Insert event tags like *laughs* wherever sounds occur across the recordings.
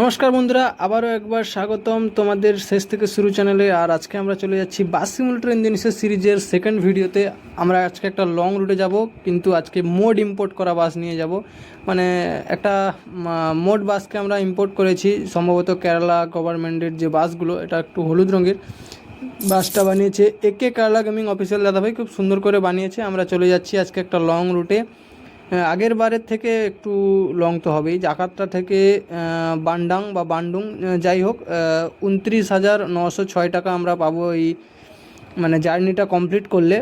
নমস্কার বন্ধুরা, আবারও একবার স্বাগতম তোমাদের শেষ থেকে শুরু চ্যানেলে আর আজকে আমরা চলে যাচ্ছি বাস সিমুলেটর ইন্দোনেশিয়া সিরিজের সেকেন্ড ভিডিওতে আমরা আজকে একটা লং রুটে যাব, কিন্তু আজকে মোড ইম্পোর্ট করা বাস নিয়ে যাব। মানে একটা মোড বাসকে আমরা ইম্পোর্ট করেছি, সম্ভবত কেরালা গভর্নমেন্টের যে বাসগুলো, এটা একটু হলুদ রঙের। বাসটা বানিয়েছে একে কেরালা গেমিং অফিসিয়াল দাদাভাই, খুব সুন্দর করে বানিয়েছে। আমরা চলে যাচ্ছি আজকে একটা লং রুটে আগের বারের থেকে একটু লং তো হবেই। জাকাতটা থেকে বান্ডাং বা বান্ডুং যাই হোক উনত্রিশ হাজার নশো ছয় টাকা আমরা পাবো এই মানে জার্নিটা কমপ্লিট করলে।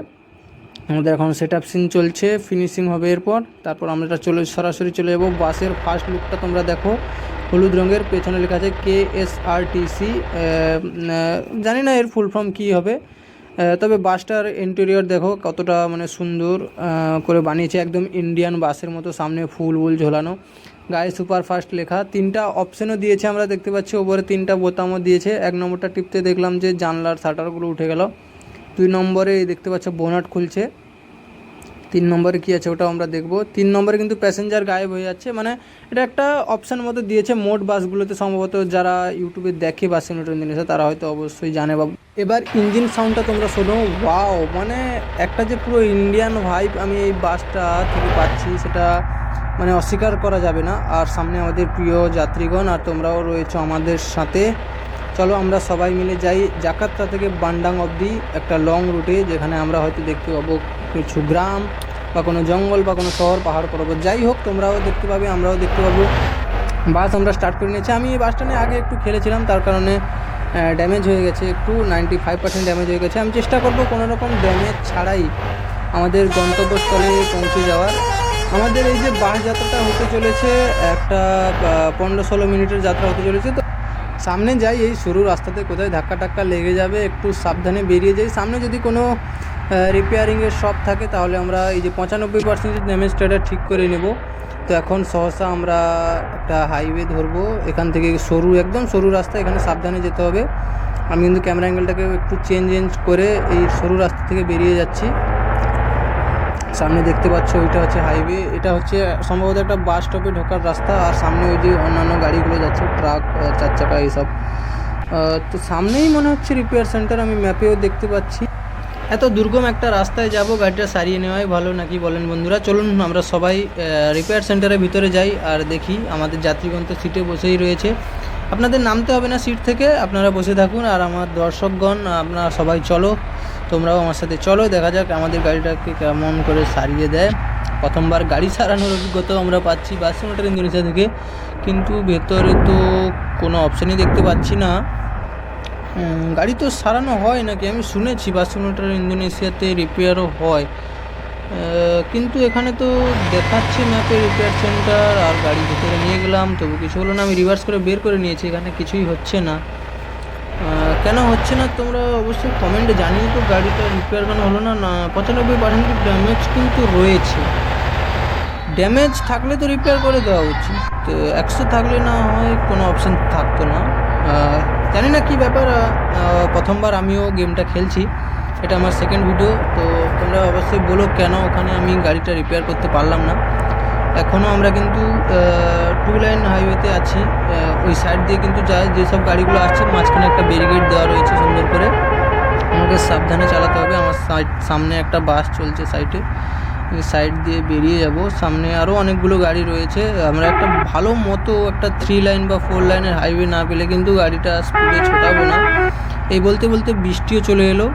আমাদের এখন সেট আপ সিন চলছে ফিনিশিং হবে এরপর। তারপর আমরা এটা চলে, সরাসরি চলে যাব। বাসের ফার্স্ট লুকটা তোমরা দেখো। হলুদ রঙের, পেছনে লেখা আছে কে এস আর টি সি জানি না এর ফুল ফর্ম কী হবে। তবে বাসটার ইন্টেরিয়র দেখো কতটা মানে সুন্দর করে বানিয়েছে একদম ইন্ডিয়ান বাসের মতো সামনে ফুল উল ঝোলানো। গায়ে সুপারফাস্ট লেখা। তিনটা অপশনও দিয়েছে আমরা দেখতে পাচ্ছি, ওপরে তিনটা বোতামও দিয়েছে। এক নম্বরটা টিপতে দেখলাম যে জানলার শাটারগুলো উঠে গেল। দুই নম্বরে দেখতে পাচ্ছ বোনাট খুলছে। তিন নম্বরে কী আছে ওটাও আমরা দেখব। তিন নম্বরে কিন্তু প্যাসেঞ্জার গায়েব হয়ে যাচ্ছে মানে এটা একটা অপশান মতো দিয়েছে মোট বাসগুলোতে, সম্ভবত যারা ইউটিউবে দেখে বাস সিমুলেটর ইঞ্জিন তারা হয়তো অবশ্যই জানে বা এবার ইঞ্জিন সাউন্ডটা তোমরা শোনো ওয়াও মানে একটা যে পুরো ইন্ডিয়ান ভাইব আমি এই বাসটা থেকে পাচ্ছি, সেটা মানে অস্বীকার করা যাবে না। আর সামনে আমাদের প্রিয় যাত্রীগণ, আর তোমরাও রয়েছো আমাদের সাথে। চলো আমরা সবাই মিলে যাই জাকার্তা থেকে বান্ডাং অবধি একটা লং রুটে যেখানে আমরা হয়তো দেখতে পাবো কিছু গ্রাম বা কোনো জঙ্গল বা কোনো শহর, পাহাড়, পর্বত, যাই হোক, তোমরাও দেখতে পাবে, আমরাও দেখতে পাবো। বাস আমরা স্টার্ট করে নিয়েছি। আমি এই বাসটা নিয়ে আগে একটু খেলেছিলাম, তার কারণে ড্যামেজ হয়ে গেছে একটু নাইনটি ফাইভ পার্সেন্ট ড্যামেজ হয়ে গেছে। আমি চেষ্টা করব কোনো রকম ড্যামেজ ছাড়াই আমাদের গন্তব্যস্থলে পৌঁছে যাওয়ার। আমাদের এই যে বাস যাত্রাটা হতে চলেছে, একটা পনেরো ষোলো মিনিটের যাত্রা হতে চলেছে, তো সামনে যাই, এই সরু রাস্তাতে কোথায় ধাক্কা টাক্কা লেগে যাবে, একটু সাবধানে বেরিয়ে যাই। সামনে যদি কোনো রিপেয়ারিংয়ের শপ থাকে, তাহলে আমরা এই যে পঁচানব্বই পার্সেন্ট ড্যামেজটা ঠিক করে নেব। তো এখন সহসা আমরা একটা হাইওয়ে ধরবো। এখান থেকে সরু, একদম সরু রাস্তা, এখানে সাবধানে যেতে হবে। আমি কিন্তু ক্যামেরা অ্যাঙ্গেলটাকে একটু চেঞ্জ চেঞ্জ করে এই সরু রাস্তা থেকে বেরিয়ে যাচ্ছি। সামনে দেখতে পাচ্ছ ওইটা হচ্ছে হাইওয়ে। এটা হচ্ছে, সম্ভবত একটা বাস স্টপে ঢোকার রাস্তা আর সামনে ওই যে অন্যান্য গাড়িগুলো যাচ্ছে, ট্রাক চার চাকা এইসব। তো সামনেই মনে হচ্ছে রিপেয়ার সেন্টার আমি ম্যাপেও দেখতে পাচ্ছি। এত দুর্গম একটা রাস্তায় যাব, গাড়িটা সারিয়ে নেওয়াই ভালো নাকি বলেন বন্ধুরা? চলুন, আমরা সবাই রিপেয়ার সেন্টারের ভিতরে যাই আর দেখি আমাদের যাত্রীগণ তো সিটে বসেই রয়েছে। আপনাদের নামতে হবে না সিট থেকে, আপনারা বসে থাকুন আর আমার দর্শকগণ, আপনারা সবাই চলো। তোমরাও আমার সাথে চলো, দেখা যাক আমাদের গাড়িটাকে কেমন করে সারিয়ে দেয়। প্রথমবার গাড়ি সারানোর অভিজ্ঞতাও আমরা পাচ্ছি বাস, মোটর ইন্দোনেশিয়া থেকে। কিন্তু ভেতরে তো কোনো অপশানই দেখতে পাচ্ছি না। গাড়ি তো সারানো হয় নাকি? আমি শুনেছি বাস, মোটর ইন্দোনেশিয়াতে রিপেয়ারও হয়। কিন্তু এখানে তো দেখাচ্ছে ম্যাপে রিপেয়ার সেন্টার আর গাড়ি ভিতরে নিয়ে গেলাম। তবু কিছু হলো না, আমি রিভার্স করে বের করে নিয়েছি, এখানে কিছুই হচ্ছে না। কেন হচ্ছে না? তোমরা অবশ্যই কমেন্টে জানিয়ে তো, গাড়িটা রিপেয়ার কেন হলো না? না, পঁচানব্বই পার্সেন্ট ড্যামেজ কিন্তু রয়েছে। ড্যামেজ থাকলে তো রিপেয়ার করে দেওয়া উচিত। তো একশো থাকলে না হয়, কোনো অপশান থাকতো না। জানি না কী ব্যাপার প্রথমবার আমিও গেমটা খেলছি। এটা আমার সেকেন্ড ভিডিও তো তোমরা অবশ্যই বলো কেন ওখানে আমি গাড়িটা রিপেয়ার করতে পারলাম না। এখনও আমরা কিন্তু টু লাইন হাইওয়েতে আছি। ওই সাইড দিয়ে কিন্তু যায় যেসব গাড়িগুলো আসছে, মাঝখানে একটা ব্যারিকেড দেওয়া রয়েছে সুন্দর করে। আমাকে সাবধানে চালাতে হবে। আমার সাইড সামনে একটা বাস চলছে সাইডে সাইড দিয়ে বেরিয়ে যাব। সামনে আরও অনেকগুলো গাড়ি রয়েছে। আমরা একটা ভালো মতো একটা থ্রি লাইন বা ফোর লাইনের হাইওয়ে না পেলে কিন্তু গাড়িটা স্পিডে ছোটাবো না। এই বলতে বলতে বৃষ্টিও চলে এলো।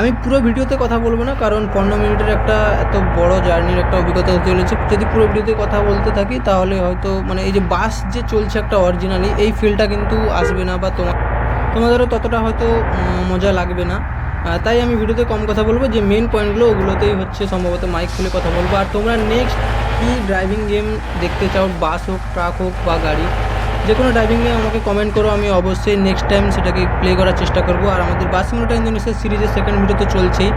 আমি পুরো ভিডিওতে কথা বলব না, কারণ পনেরো মিনিটের একটা এত বড় জার্নির একটা অভিজ্ঞতা হতে চলেছে। যদি পুরো ভিডিওতে কথা বলতে থাকি, তাহলে হয়তো মানে এই যে বাস যে চলছে একটা অরিজিনালি এই ফিলটা কিন্তু আসবে না বা তোমার তোমাদেরও ততটা হয়তো মজা লাগবে না। তাই আমি ভিডিওতে কম কথা বলব, যে মেন পয়েন্টগুলো ওগুলোতেই হচ্ছে সম্ভবত মাইক খুলে কথা বলব। আর তোমরা নেক্সট কী ড্রাইভিং গেম দেখতে চাও বাস হোক ট্রাক হোক বা গাড়ি? যে কোনো ড্রাইভিং নিয়ে আমাকে কমেন্ট করো, আমি অবশ্যই নেক্সট টাইম সেটাকে প্লে করার চেষ্টা করব। আর আমাদের বাস মোটা ইন্দোনেশিয়া সিরিজের সেকেন্ড ভিডিও তো চলছেই।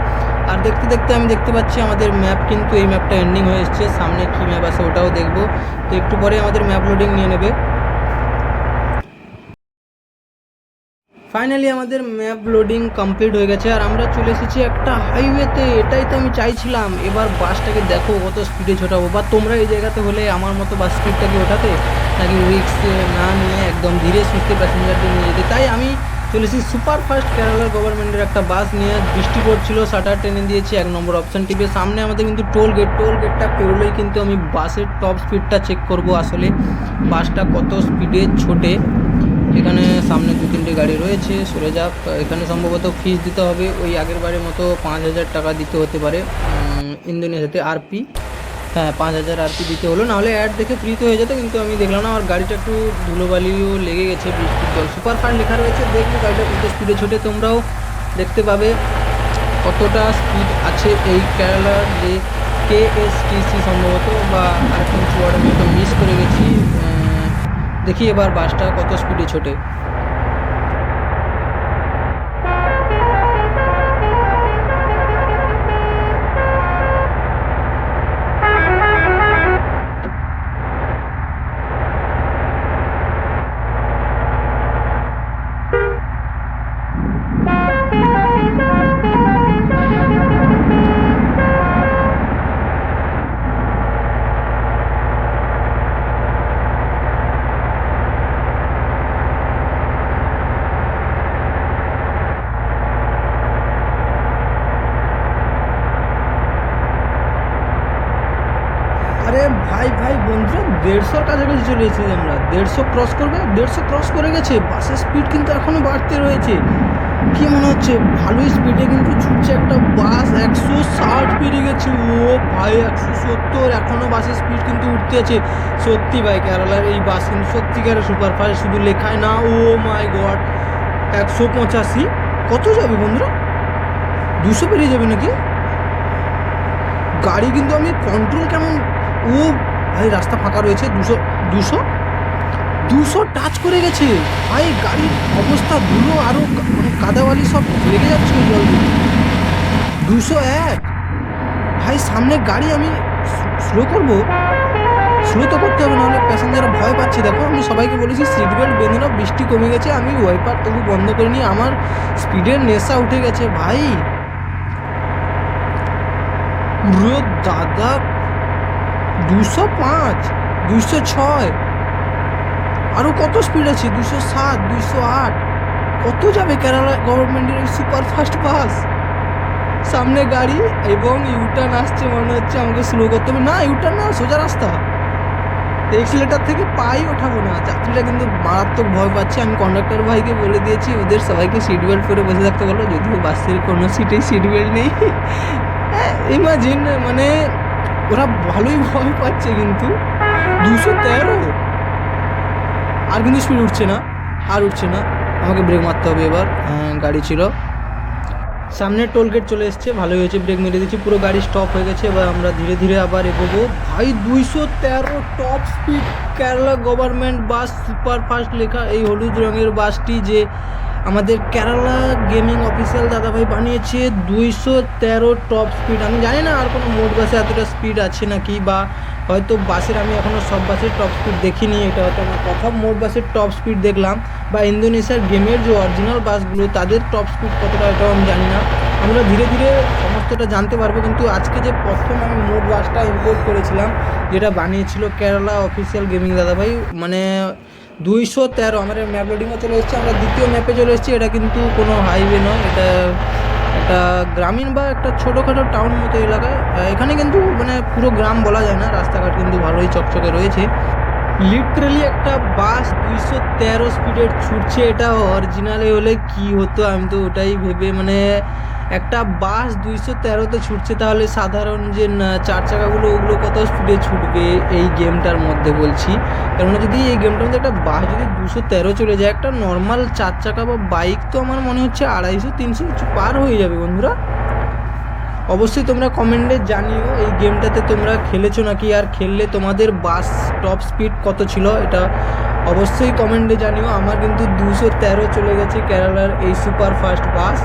আর দেখতে দেখতে আমি দেখতে পাচ্ছি আমাদের ম্যাপ কিন্তু এই ম্যাপটা এন্ডিং হয়ে এসছে। সামনে কী ম্যাপ আছে ওটাও দেখব। তো একটু পরে আমাদের ম্যাপ লোডিং নিয়ে নেবে। ফাইনালি আমাদের ম্যাপ লোডিং কমপ্লিট হয়ে গেছে আর আমরা চলে এসেছি একটা হাইওয়েতে এটাই তো আমি চাইছিলাম। এবার বাসটাকে দেখো কত স্পিডে ছোটাবো। বা তোমরা এই জায়গাতে হলে আমার মতো বাস স্পিডটাকে ওঠাতে? নাকি রিক্স না নিয়ে একদম ধীরে সুস্থে প্যাসেঞ্জারদের নিয়ে যেতে? তাই আমি চলেছি সুপার ফাস্ট কেরালার গভর্নমেন্টের একটা বাস নিয়ে। বৃষ্টি পড়ছিল শাটার টেনে দিয়েছি, এক নম্বর অপশান টিপে। সামনে আমাদের কিন্তু টোল গেট টোল গেটটা পেরোলেই কিন্তু আমি বাসের টপ স্পিডটা চেক করব। আসলে বাসটা কত স্পিডে ছোটে। এখানে সামনে দু তিনটে গাড়ি রয়েছে, সরে যাক। এখানে সম্ভবত ফিস দিতে হবে, ওই আগের বারের মতো পাঁচ হাজার টাকা দিতে হতে পারে ইন্দোনেশিয়াতে আরপি হ্যাঁ পাঁচ হাজার আরপি দিতে হলো নাহলে অ্যাড দেখে ফ্রিতে হয়ে যেত, কিন্তু আমি দেখলাম না, আমার গাড়িটা একটু ধুলোবালিও লেগে গেছে, বৃষ্টির জল। সুপার ফার লেখা রয়েছে, দেখবে গাড়িটা কত স্পিডে ছোটে, তোমরাও দেখতে পাবে কতটা স্পিড আছে এই কেরালার যে টিসি সম্ভবত, বা আরেকটা কিছু আমি মিস করে গেছি দেখি এবার বাসটা কত স্পিডে ছোটে। কাছাকাছি চলে এসেছি আমরা। দেড়শো ক্রস করবে? দেড়শো ক্রস করে গেছে। বাসের স্পিড কিন্তু এখনও বাড়তে রয়েছে। কি মনে হচ্ছে? ভালোই স্পিডে কিন্তু ছুটছে একটা বাস একশো ষাট পেরিয়ে গেছে। ও ভাই, একশো সত্তর। এখনও বাসের স্পিড কিন্তু উঠতে আছে। সত্যি ভাই, কেরালার এই বাস কিন্তু সত্যিকারের সুপার ফাস্ট শুধু লেখায় না, ও মাই গড একশো পঁচাশি। কত যাবে বন্ধুরা? দুশো পেরিয়ে যাবে নাকি? গাড়ি কিন্তু আমি কন্ট্রোল কেমন? ও ভাই, রাস্তা ফাঁকা রয়েছে। দুশো দুশো? দুশো টাচ করে গেছে। ভাই, গাড়ির অবস্থা ধুলো আরও মানে কাদাওয়ালি সব লেগে যাচ্ছে ওই জল দুশো এক। ভাই, সামনে গাড়ি আমি স্লো করব? স্লো তো করতে হবে, নাহলে প্যাসেঞ্জার ভয় পাচ্ছে। দেখো, আমি সবাইকে বলেছি সিট বেল্ট বেঁধে নাও, বৃষ্টি কমে গেছে, আমি ওয়াইপার তবু বন্ধ করে নিয়ে আমার স্পিডের নেশা উঠে গেছে, ভাই। দাদা, দুশো পাঁচ। দুশো ছয়। আরও কত স্পিড আছে? দুশো সাত দুশো আট। কত যাবে কেরালা গভর্নমেন্টের এই সুপার ফাস্ট বাস সামনে গাড়ি এবং ইউটার্ন আসছে, মনে হচ্ছে আমাকে স্লো করতে হবে। না ইউটার্ন না, সোজা রাস্তা। এক্সিলেটার থেকে পাই ওঠাবো না। যাত্রীরা কিন্তু মারাত্মক ভয় পাচ্ছে। আমি কন্ডাক্টর ভাইকে বলে দিয়েছি, ওদের সবাইকে সিট বেল্ট পরে বসে থাকতে বলো। যদিও বাসের কোনো সিটেই সিট বেল্ট নেই। ইমাজিন মানে ওরা ভালোই ভয় পাচ্ছে কিন্তু। দুশো তেরো? আর কিন্তু স্পিড উঠছে না আর উঠছে না। আমাকে ব্রেক মারতে হবে এবার। হ্যাঁ, গাড়ি ছিল। সামনে টোল গেট চলে এসছে ভালোই হয়েছে ব্রেক মেরে দিয়েছি। পুরো গাড়ি স্টপ হয়ে গেছে। এবার আমরা ধীরে ধীরে আবার এগোবো। ভাই দুইশো তেরো top speed Kerala government bus super fast লেখা এই হলুদ রঙের বাসটি যে আমাদের কেরালা গেমিং অফিসিয়াল দাদাভাই বানিয়েছে দুইশো তেরো টপ স্পিড আমি জানি না আর কোনো মোট বাসে এতটা স্পিড আছে নাকি বা হয়তো বাসের আমি এখনও সব বাসের টপ স্পিড দেখিনি, এটা হয়তো আমার প্রথম মোট বাসের টপ স্পিড দেখলাম বা ইন্দোনেশিয়ার গেমের যে অরিজিনাল বাসগুলো, তাদের টপ স্পিড কতটা, এটাও আমি জানি না। আমরা ধীরে ধীরে সমস্তটা জানতে পারব, কিন্তু আজকে যে প্রথম আমি মোট বাসটা ইম্পোর্ট করেছিলাম, যেটা বানিয়েছিল কেরালা অফিসিয়াল গেমিং দাদাভাই মানে দুইশো তেরো, আমাদের ম্যাপ লোডিংও চলে এসেছে, আমরা দ্বিতীয় ম্যাপে চলে এসেছি, এটা কিন্তু কোনো হাইওয়ে নয়, এটা একটা গ্রামীণ বা একটা ছোটোখাটো টাউন মতো এলাকায় এখানে কিন্তু মানে পুরো গ্রাম বলা যায় না, রাস্তাঘাট কিন্তু ভালোই চকচকে রয়েছে। লিটারেলি একটা বাস দুইশো তেরো স্পিডের ছুটছে, এটা অরিজিনালে হলে কি হতো আমি তো ওটাই ভেবে মানে একটা বাস দুইশো তেরোতে ছুটছে, তাহলে সাধারণ যে চার চাকাগুলো ওগুলো কত স্পিডে ছুটবে এই গেমটার মধ্যে বলছি? কারণ যদি এই গেমটার মধ্যে একটা বাস যদি দুশো তেরো চলে যায়, একটা নর্মাল চার চাকা বা বাইক তো আমার মনে হচ্ছে আড়াইশো তিনশো কিছু পার হয়ে যাবে বন্ধুরা। অবশ্যই তোমরা কমেন্টে জানিও, এই গেমটাতে তোমরা খেলেছো নাকি? আর খেললে তোমাদের বাস টপ স্পিড কত ছিল? এটা অবশ্যই কমেন্টে জানিও। আমার কিন্তু দুশো তেরো চলে গেছে কেরালার এই সুপার ফাস্ট বাস।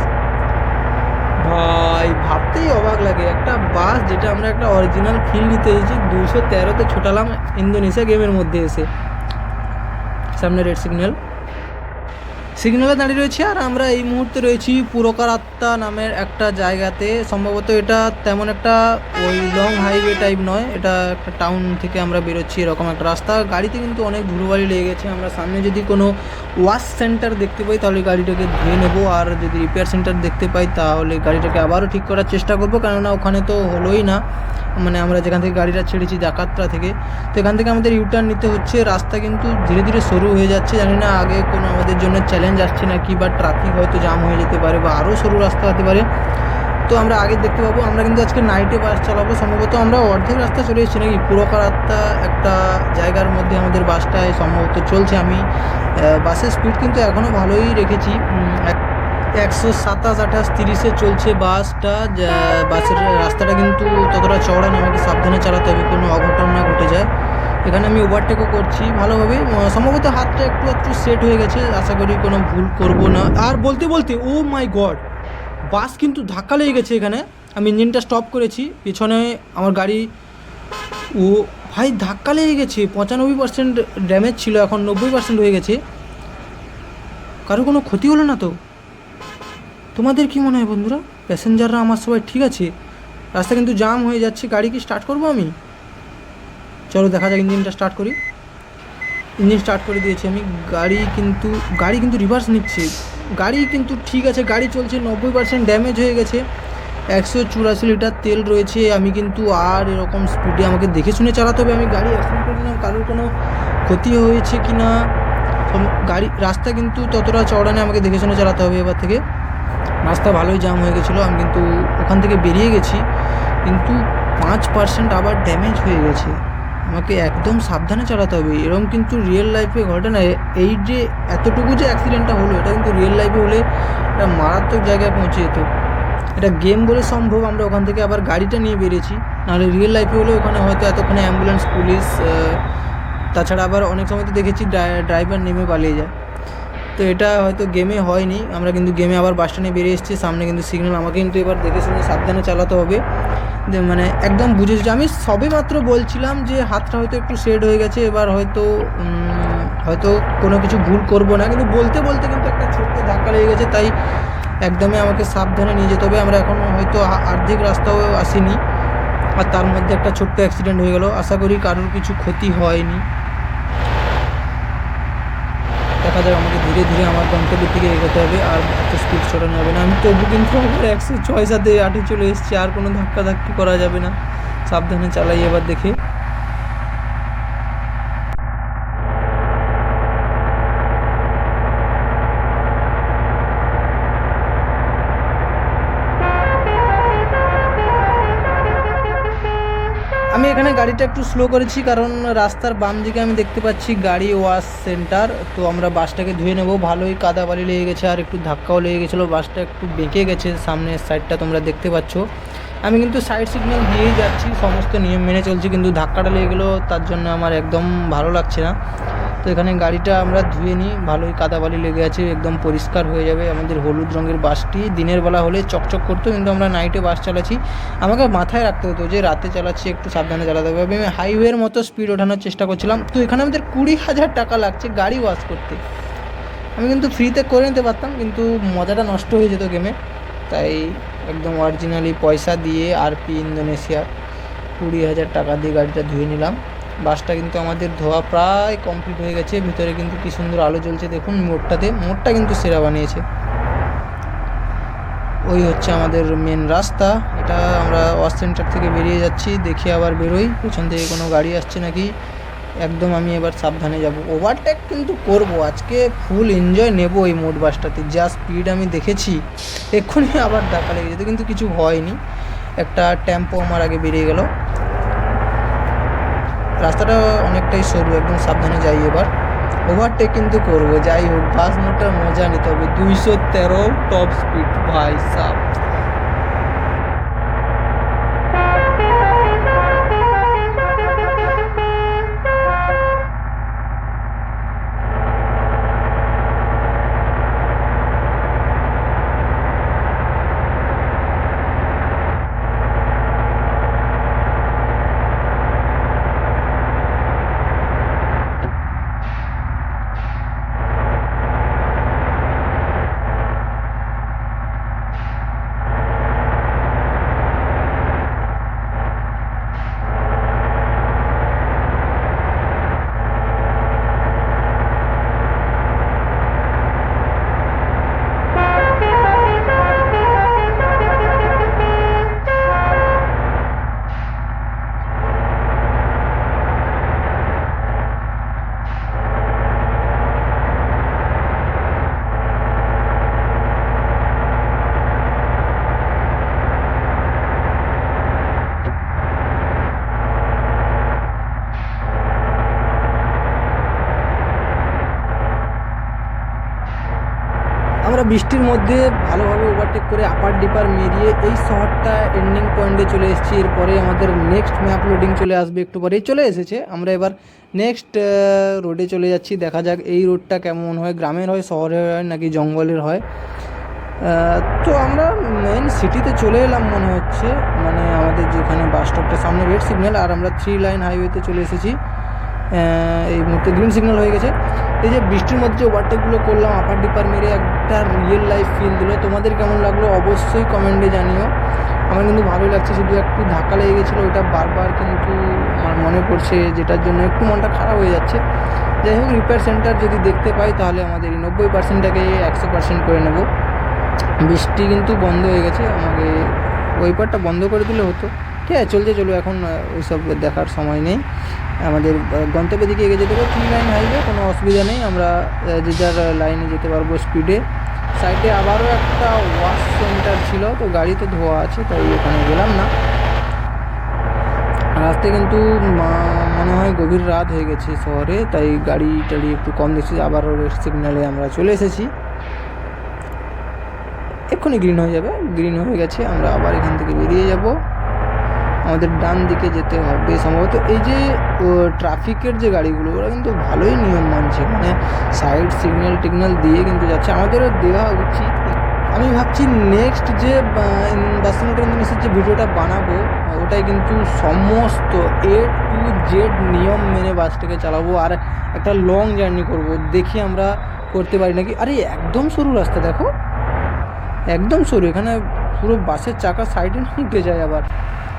ভাই, ভাবতেই অবাক লাগে। একটা বাস যেটা আমরা একটা অরিজিনাল ফিল নিতে এসেছি দুশো তেরোতে ছোটালাম ইন্দোনেশিয়া গেমের মধ্যে এসে। সামনে রেড সিগন্যাল সিগন্যালে দাঁড়িয়ে রয়েছি আর আমরা এই মুহূর্তে রয়েছি পুরকারাত্তা নামের একটা জায়গাতে। সম্ভবত এটা তেমন একটা ওই লং হাইওয়ে টাইপ নয়, এটা একটা টাউন থেকে আমরা বেরোচ্ছি এরকম একটা রাস্তা। গাড়িতে কিন্তু অনেক ধুলোবালি লেগে গেছে। আমরা সামনে যদি কোনো ওয়াশ সেন্টার দেখতে পাই, তাহলে গাড়িটাকে ধুয়ে নেব। আর যদি রিপেয়ার সেন্টার দেখতে পাই, তাহলে গাড়িটাকে আবারও ঠিক করার চেষ্টা করব। কেননা ওখানে তো হলোই না। মানে আমরা যেখান থেকে গাড়িটা ছেড়েছি ডাকাতরা থেকে, তো এখান থেকে আমাদের ইউটার্ন নিতে হচ্ছে। রাস্তা কিন্তু ধীরে ধীরে সরু হয়ে যাচ্ছে। জানি না আগে কোনো আমাদের জন্য চ্যালেঞ্জ আসছে নাকি বা ট্রাফিক হয়তো জাম হয়ে যেতে পারে বা আরও সরু রাস্তা হতে পারে। তো আমরা আগে দেখতে পাবো। আমরা কিন্তু আজকে নাইটে বাস চালাবো। সম্ভবত আমরা অর্ধেক রাস্তা চলে এসেছি নাকি? পুরোকা রাস্তা একটা জায়গার মধ্যে আমাদের বাসটায় সম্ভবত চলছে। আমি বাসের স্পিড কিন্তু এখনও ভালোই রেখেছি। এক- একশো সাতাশ আঠাশ তিরিশে চলছে বাসটা। বাসের রাস্তাটা কিন্তু ততটা চওড়া না আমাকে সাবধানে চালাতে হবে কোনো অঘটন না ঘটে যায়। এখানে আমি ওভারটেকও করছি ভালোভাবে। আহ, সম্ভবত হাতটা একটু একটু সেট হয়ে গেছে আশা করি কোনো ভুল করব না। আর বলতে বলতে ও মাই গড বাস কিন্তু ধাক্কা লেগে গেছে এখানে। আমি ইঞ্জিনটা স্টপ করেছি পিছনে আমার গাড়ি ও ভাই ধাক্কা লেগে গেছে পঁচানব্বই পার্সেন্ট ড্যামেজ ছিল এখন নব্বই পার্সেন্ট হয়ে গেছে। কারও কোনো ক্ষতি হলো না তো? তোমাদের কি মনে হয় বন্ধুরা? প্যাসেঞ্জাররা আমার সবাই ঠিক আছে? রাস্তা কিন্তু জাম হয়ে যাচ্ছে, গাড়ি কি স্টার্ট করব আমি? চলো দেখা যাক ইঞ্জিনটা স্টার্ট করি। ইঞ্জিন স্টার্ট করে দিয়েছি আমি, গাড়ি কিন্তু গাড়ি কিন্তু রিভার্স নিচ্ছে। গাড়ি কিন্তু ঠিক আছে, গাড়ি চলছে, নব্বই পার্সেন্ট ড্যামেজ হয়ে গেছে। একশো চুরাশি লিটার তেল রয়েছে, আমি কিন্তু আর এরকম স্পিডে আমাকে দেখে শুনে চালাতে হবে। আমি গাড়ি অ্যাক্সিডেন্ট করি না কারোর কোনো ক্ষতি হয়েছে কি না গাড়ি, রাস্তা কিন্তু ততটা চওড়া নেই আমাকে দেখে শুনে চালাতে হবে এবার থেকে। রাস্তা ভালোই জাম হয়ে গেছিল, আমি কিন্তু ওখান থেকে বেরিয়ে গেছি, কিন্তু পাঁচ পার্সেন্ট আবার ড্যামেজ হয়ে গেছে। আমাকে একদম সাবধানে চালাতে হবে। এরকম কিন্তু রিয়েল লাইফে ঘটে না। এই যে এতটুকু যে অ্যাক্সিডেন্টটা হলো, এটা কিন্তু রিয়েল লাইফে হলে একটা মারাত্মক জায়গায় পৌঁছে যেত। এটা গেম বলে সম্ভব, আমরা ওখান থেকে আবার গাড়িটা নিয়ে বেরিয়েছি। নাহলে রিয়েল লাইফে হলে ওখানে হয়তো এতক্ষণে অ্যাম্বুলেন্স পুলিশ তাছাড়া আবার অনেক সময় তো দেখেছি ড্রাইভার নেমে পালিয়ে যায়। তো এটা হয়তো গেমে হয়নি। আমরা কিন্তু গেমে আবার বাস স্ট্যান্ডে বেরিয়ে এসেছি। সামনে কিন্তু সিগন্যাল আমাকে কিন্তু এবার দেখে শুনে সাবধানে চালাতে হবে। মানে একদম বুঝেছি আমি সবে মাত্র বলছিলাম যে হাতটা হয়তো একটু সেট হয়ে গেছে। এবার হয়তো হয়তো কোনো কিছু ভুল করব না। কিন্তু বলতে বলতে কিন্তু একটা ছোট্ট ধাক্কা লেগে গেছে। তাই একদমই আমাকে সাবধানে নিয়ে যেতে হবে। আমরা এখন হয়তো আর্ধেক রাস্তাও আসিনি। আর তার মধ্যে একটা ছোট্ট অ্যাক্সিডেন্ট হয়ে গেল। আশা করি কারোর কিছু ক্ষতি হয়নি। দেখা যাক আমাকে ধীরে ধীরে আমার গন্তব্যের দিকে এগোতে হবে আর এত স্পিড ছড়ানো হবে না। আমি তবু কিন্তু আমার একশো ছয় সাথে আটে চলে এসেছি, আর কোনো ধাক্কা ধাক্কি করা যাবে না। সাবধানে চালাই এবার দেখে। গাড়িটা একটু স্লো করেছি, কারণ রাস্তার বাম দিকে আমি দেখতে পাচ্ছি গাড়ি ওয়াশ সেন্টার তো আমরা বাসটাকে ধুয়ে নেব। ভালোই কাদা বালি লেগে গেছে আর একটু ধাক্কাও লেগে গেছিল বাসটা একটু বেঁকে গেছে, সামনের সাইডটা তোমরা দেখতে পাচ্ছ। আমি কিন্তু সাইড সিগন্যাল দিয়েই যাচ্ছি, সমস্ত নিয়ম মেনে চলছি, কিন্তু ধাক্কাটা লেগে গেলো, তার জন্য আমার একদম ভালো লাগছে না। তো এখানে গাড়িটা আমরা ধুয়ে নিই। ভালোই কাদা বালি লেগে আছে, একদম পরিষ্কার হয়ে যাবে। আমাদের হলুদ রঙের বাসটি দিনের বেলা হলে চকচক করতো, কিন্তু আমরা নাইটে বাস চালাচ্ছি। আমাকে মাথায় রাখতে হতো যে রাতে চালাচ্ছি, একটু সাবধানে চালাতে হবে। আমি হাইওয়ের মতো স্পিড ওঠানোর চেষ্টা করছিলাম। তো এখানে আমাদের কুড়ি হাজার টাকা লাগছে গাড়ি ওয়াশ করতে। আমি কিন্তু ফ্রিতে করে নিতে পারতাম, কিন্তু মজাটা নষ্ট হয়ে যেত গেমে তাই একদম অরিজিনালি পয়সা দিয়ে আরপি ইন্দোনেশিয়া কুড়ি হাজার টাকা দিয়ে গাড়িটা ধুয়ে নিলাম। বাসটা কিন্তু আমাদের ধোয়া প্রায় কমপ্লিট হয়ে গেছে। ভিতরে কিন্তু কি সুন্দর আলো জ্বলছে। দেখুন মোড়টাতে, মোড়টা কিন্তু সেরা বানিয়েছে। ওই হচ্ছে আমাদের মেন রাস্তা। এটা আমরা ওয়াশ সেন্টার থেকে বেরিয়ে যাচ্ছি, দেখি আবার বেরোই। পেছন থেকে কোনো গাড়ি আসছে নাকি? একদম আমি এবার সাবধানে যাব। ওভারটেক কিন্তু করব। আজকে ফুল এনজয় নেব এই মোট বাসটাতে। যা স্পিড আমি দেখেছি, এক্ষুনি আবার ধাক্কা লেগে যেত, কিন্তু কিছু হয়নি। একটা টেম্পো আমার আগে বেরিয়ে গেল। রাস্তাটা অনেকটাই সরু, একদম সাবধানে যাই এবার। ওভারটেক কিন্তু করব, যাই হোক, বাস মোটর মজা নিতে হবে। দুইশো তেরো টপ স্পিড ভাই সাব। বৃষ্টির মধ্যে ভালোভাবে ওভারটেক করে আপার ডিপার মেরিয়ে এই শহরটা এন্ডিং পয়েন্টে চলে এসেছি। এরপরে আমাদের নেক্সট ম্যাপ লোডিং চলে আসবে একটু পরেই। চলে এসেছে। আমরা এবার নেক্সট রোডে চলে যাচ্ছি। দেখা যাক এই রোডটা কেমন হয়। গ্রামের হয়, শহরের হয়, নাকি জঙ্গলের হয়। তো আমরা মেন সিটিতে চলে এলাম মনে হচ্ছে। মানে আমাদের যেখানে বাস স্টপটার সামনে রেড সিগন্যাল আর আমরা থ্রি লাইন হাইওয়েতে চলে এসেছি। এই মুহূর্তে গ্রিন সিগন্যাল হয়ে গেছে। এই যে বৃষ্টির মধ্যে যে ওভারটেকগুলো করলাম আপার ডিপার মেরে একটা রিয়েল লাইফ ফিল দিল। তোমাদের কেমন লাগল অবশ্যই কমেন্টে জানিও। আমার কিন্তু ভালোই লাগছে, শুধু একটু ধাক্কা লেগে গেছিল ওটা বারবার কিন্তু আমার মনে পড়ছে, যেটার জন্য একটু মনটা খারাপ হয়ে যাচ্ছে। যাই হোক রিপেয়ার সেন্টার যদি দেখতে পাই, তাহলে আমাদের এই নব্বই পার্সেন্টটাকে একশো পার্সেন্ট করে নেব। বৃষ্টি কিন্তু বন্ধ হয়ে গেছে, আমাকে ওই পারটা বন্ধ করে দিলে হতো। ঠিক আছে চলছে চলো এখন ওইসব দেখার সময় নেই। আমাদের গন্তব্যের দিকে এগিয়ে যেতে হবে থ্রি লাইন হাইওয়ে কোনো অসুবিধা নেই। আমরা যে যার লাইনে যেতে পারব স্পিডে সাইডে আবারও একটা ওয়াশ সেন্টার ছিল, তো গাড়ি তো ধোয়া আছে, তাই ওখানে গেলাম না। রাস্তায় কিন্তু মনে হয় গভীর রাত হয়ে গেছে শহরে, তাই গাড়ি টাড়ি একটু কম দেখছি, আবারও রেড সিগন্যালে আমরা চলে এসেছি। এক্ষুনি গ্রিন হয়ে যাবে গ্রিন হয়ে গেছে, আমরা আবার এখান থেকে বেরিয়ে যাব। আমাদের ডান দিকে যেতে হবে সম্ভবত এই যে ট্রাফিকের যে গাড়িগুলো, ওরা কিন্তু ভালোই নিয়ম মানছে। মানে সাইড সিগন্যাল টিগনাল দিয়ে কিন্তু যাচ্ছে। আমাদেরও দেওয়া উচিত। আমি ভাবছি নেক্সট যে বাসিমোটর ইঞ্জিনিয়ার্সের যে ভিডিওটা বানাবো, ওটাই কিন্তু সমস্ত এ টু জেড নিয়ম মেনে বাসটাকে চালাবো। আর একটা লং জার্নি করব। দেখি আমরা করতে পারি নাকি? আরে, একদম সরু রাস্তা দেখো। একদম সরু। এখানে পুরো বাসের চাকা সাইডে উঠে যায় আবার।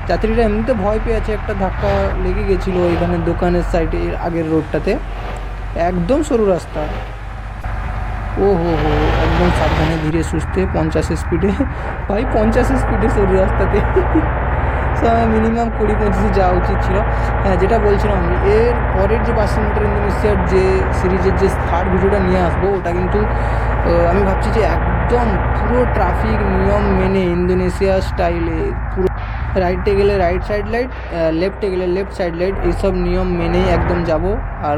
যাত্রীরা এমনিতে ভয় পেয়েছে, একটা ধাক্কা লেগে গেছিল এখানে দোকানের সাইডে আগের রোডটাতে একদম সরু রাস্তা। ও হো হো একদম সাবধানে, ধীরে সুস্থে পঞ্চাশ স্পিডে ভাই পঞ্চাশ স্পিডে সরু রাস্তাতে। *laughs* মিনিমাম কুড়ি, পঁচিশে যাওয়া উচিত ছিল। হ্যাঁ যেটা বলছিলাম, এর পরের যে বাস মোটর ইন্দোনেশিয়ার যে সিরিজের যে থার্ড ভিডিওটা নিয়ে আসব, ওটা কিন্তু আমি ভাবছি যে একদম পুরো ট্রাফিক নিয়ম মেনে ইন্দোনেশিয়া স্টাইলে পুরো রাইটে গেলে রাইট সাইড লাইট লেফটে গেলে লেফট সাইড লাইট এইসব নিয়ম মেনেই একদম যাব। আর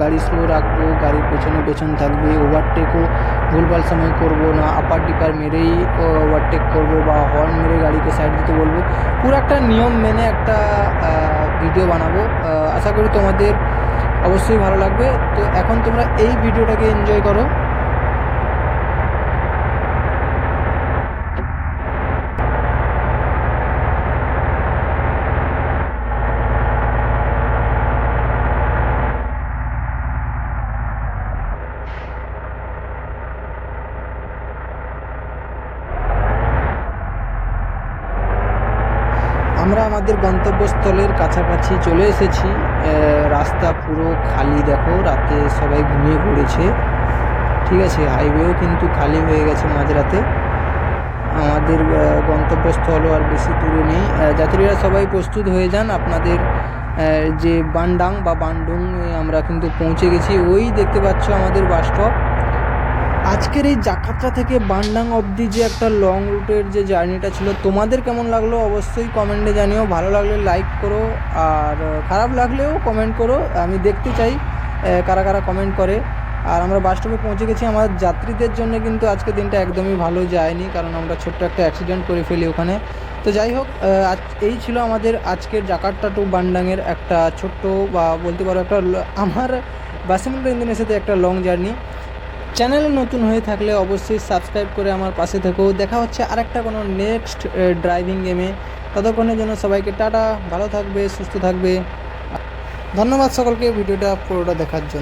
গাড়ি স্লো রাখব, গাড়ির পেছনে পেছন থাকবে ওভারটেকও ভুলভাল সময় করব না। আপার ডিপার মেরেই ওভারটেক করব বা হর্ন মেরে গাড়িকে সাইড দিতে বলব। পুরো একটা নিয়ম মেনে একটা ভিডিও বানাবো। আশা করি তোমাদের অবশ্যই ভালো লাগবে। তো এখন তোমরা এই ভিডিওটাকে এনজয় করো। আমরা আমাদের গন্তব্যস্থলের কাছাকাছি চলে এসেছি। রাস্তা পুরো খালি, দেখো, রাতে সবাই ঘুমিয়ে পড়েছে। ঠিক আছে হাইওয়েও কিন্তু খালি হয়ে গেছে মাঝরাতে। আমাদের গন্তব্যস্থলও আর বেশি দূরে নেই। যাত্রীরা সবাই প্রস্তুত হয়ে যান। আপনাদের যে বান্ডাং বা বান্ডুং আমরা কিন্তু পৌঁছে গেছি। ওই দেখতে পাচ্ছ আমাদের বাস স্টপ আজকের এই জাকাত্রা থেকে বান্ডাং অবধি যে একটা লং রুটের যে জার্নিটা ছিল, তোমাদের কেমন লাগল? অবশ্যই কমেন্টে জানিও। ভালো লাগলে লাইক করো, আর খারাপ লাগলেও কমেন্ট করো। আমি দেখতে চাই কারা কারা কমেন্ট করে। আর আমরা বাস স্টপে পৌঁছে গেছি। আমার যাত্রীদের জন্য কিন্তু আজকে দিনটা একদমই ভালো যায়নি, কারণ আমরা ছোট্ট একটা অ্যাক্সিডেন্ট করে ফেলি ওখানে। তো যাই হোক আজ- এই ছিল আমাদের আজকের জাকার্তা টু বান্ডাংয়ের একটা ছোট্ট বা বলতে পারো একটা আমার বাসিমুন্ডা ইন্দোনেশিয়াতে একটা লং জার্নি চ্যানেলে নতুন হয়ে থাকলে অবশ্যই সাবস্ক্রাইব করে আমার পাশে থেকো। দেখা হচ্ছে আরেকটা কোনো নেক্সট ড্রাইভিং গেমে ততক্ষণের জন্য সবাইকে টাটা, ভালো থাকবে, সুস্থ থাকবে। ধন্যবাদ সকলকে ভিডিওটা পুরোটা দেখার জন্য।